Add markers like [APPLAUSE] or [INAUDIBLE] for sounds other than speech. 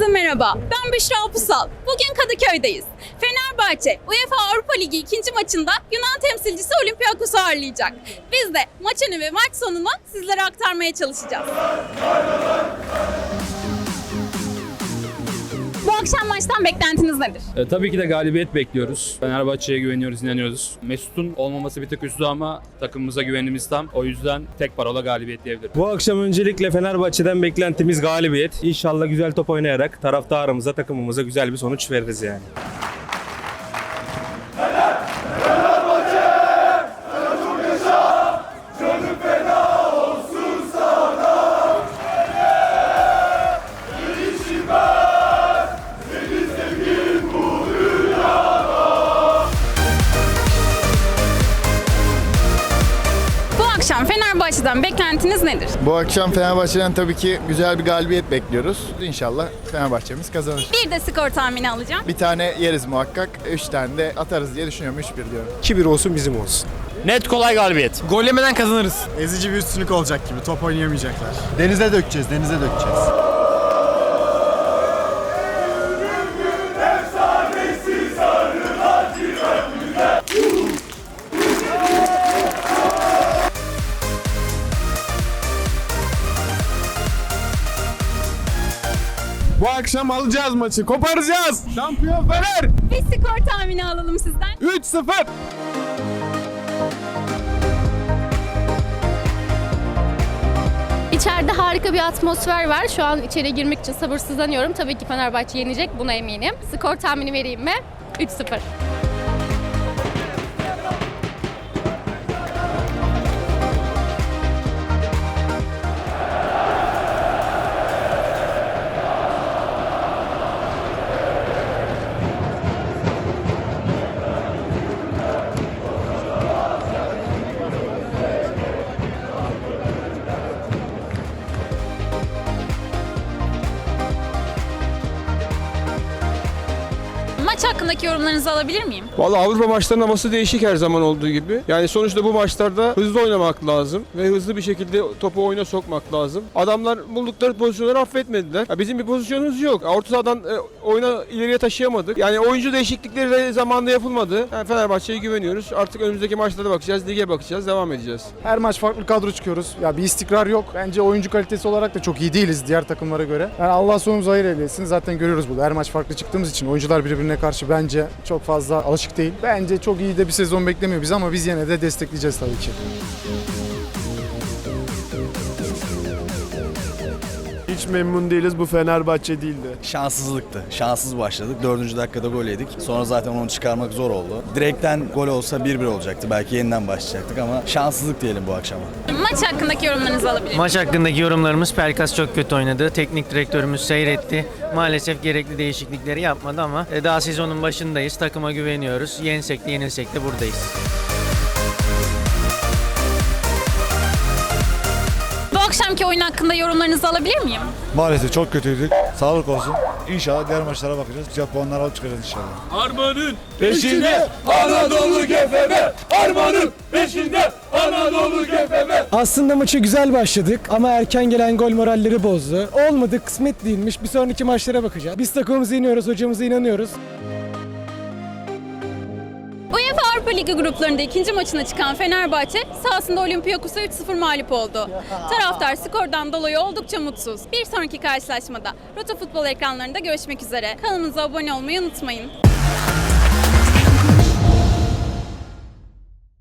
Herkese merhaba. Ben Büşra Pusal. Bugün Kadıköy'deyiz. Fenerbahçe UEFA Avrupa Ligi ikinci maçında Yunan temsilcisi Olympiakos'u ağırlayacak. Biz de maç önü ve maç sonunu sizlere aktarmaya çalışacağız. Akşam maçtan beklentiniz nedir? E, tabii ki de galibiyet bekliyoruz. Fenerbahçe'ye güveniyoruz, inanıyoruz. Mesut'un olmaması bir tık üzdü ama takımımıza güvenimiz tam. O yüzden tek parola galibiyet diyebilirim. Bu akşam öncelikle Fenerbahçe'den beklentimiz galibiyet. İnşallah güzel top oynayarak taraftarımıza, takımımıza güzel bir sonuç veririz yani. Bu Fenerbahçe'den beklentiniz nedir? Bu akşam Fenerbahçe'den tabii ki güzel bir galibiyet bekliyoruz. İnşallah Fenerbahçe'miz kazanır. Bir de skor tahmini alacağım. Bir tane yeriz muhakkak. Üç tane de atarız diye düşünüyorum. 3-1 diyorum. 2-1 olsun bizim olsun. Net kolay galibiyet. Gol yemeden kazanırız. Ezici bir üstünlük olacak gibi. Top oynayamayacaklar. Denize dökeceğiz, denize dökeceğiz. Bu akşam alacağız maçı. Koparacağız. Şampiyon Fener. Bir skor tahmini alalım sizden. 3-0. İçeride harika bir atmosfer var. Şu an içeri girmek için sabırsızlanıyorum. Tabii ki Fenerbahçe yenecek buna eminim. Skor tahmini vereyim mi? 3-0. Maç hakkındaki yorumlarınızı alabilir miyim? Vallahi Avrupa maçlarının havası değişik her zaman olduğu gibi. Yani sonuçta bu maçlarda hızlı oynamak lazım ve hızlı bir şekilde topu oyuna sokmak lazım. Adamlar buldukları pozisyonları affetmediler. Ya bizim bir pozisyonumuz yok. Orta sahadan e, oyuna ileriye taşıyamadık. Yani oyuncu değişiklikleri de zamanında yapılmadı. Yani Fenerbahçe'ye güveniyoruz. Artık önümüzdeki maçlara bakacağız, lige bakacağız, devam edeceğiz. Her maç farklı kadro çıkıyoruz. Ya bir istikrar yok. Bence oyuncu kalitesi olarak da çok iyi değiliz diğer takımlara göre. Yani Allah sonumuzu hayır eylesin. Zaten görüyoruz burada. Her maç farklı çıktığımız için oyuncular birbirine karşı bence çok fazla alışık değil. Bence çok iyi de bir sezon beklemiyor biz ama biz yine de destekleyeceğiz tabii ki. Memnun değiliz. Bu Fenerbahçe değildi. Şanssızlıktı. Şanssız başladık. Dördüncü dakikada gol yedik. Sonra zaten onu çıkarmak zor oldu. Direkten gol olsa 1-1 olacaktı. Belki yeniden başlayacaktık ama şanssızlık diyelim bu akşama. Maç hakkındaki yorumlarınızı alabilir miyim? Maç hakkındaki yorumlarımız Pelkas çok kötü oynadı. Teknik direktörümüz seyretti. Maalesef gerekli değişiklikleri yapmadı ama e, daha sezonun başındayız. Takıma güveniyoruz. Yensek de yenilsek de buradayız. Akşamki oyun hakkında yorumlarınızı alabilir miyim? Maalesef çok kötüydük. Sağlık olsun. İnşallah diğer maçlara bakacağız. Güzel puanlar alıp çıkacağız inşallah. Armanın Peşinde Anadolu GFB. Armanın peşinde Anadolu GFB. Aslında maçı güzel başladık ama erken gelen gol moralleri bozdu. Olmadı, kısmet değilmiş. Bir sonraki maçlara bakacağız. Biz takımımıza iniyoruz, hocamıza inanıyoruz. Avrupa Ligi gruplarında ikinci maçına çıkan Fenerbahçe sahasında Olympiakos'a 3-0 mağlup oldu. [LAUGHS] Taraftar skordan dolayı oldukça mutsuz. Bir sonraki karşılaşmada Rota Futbol ekranlarında görüşmek üzere. Kanalımıza abone olmayı unutmayın.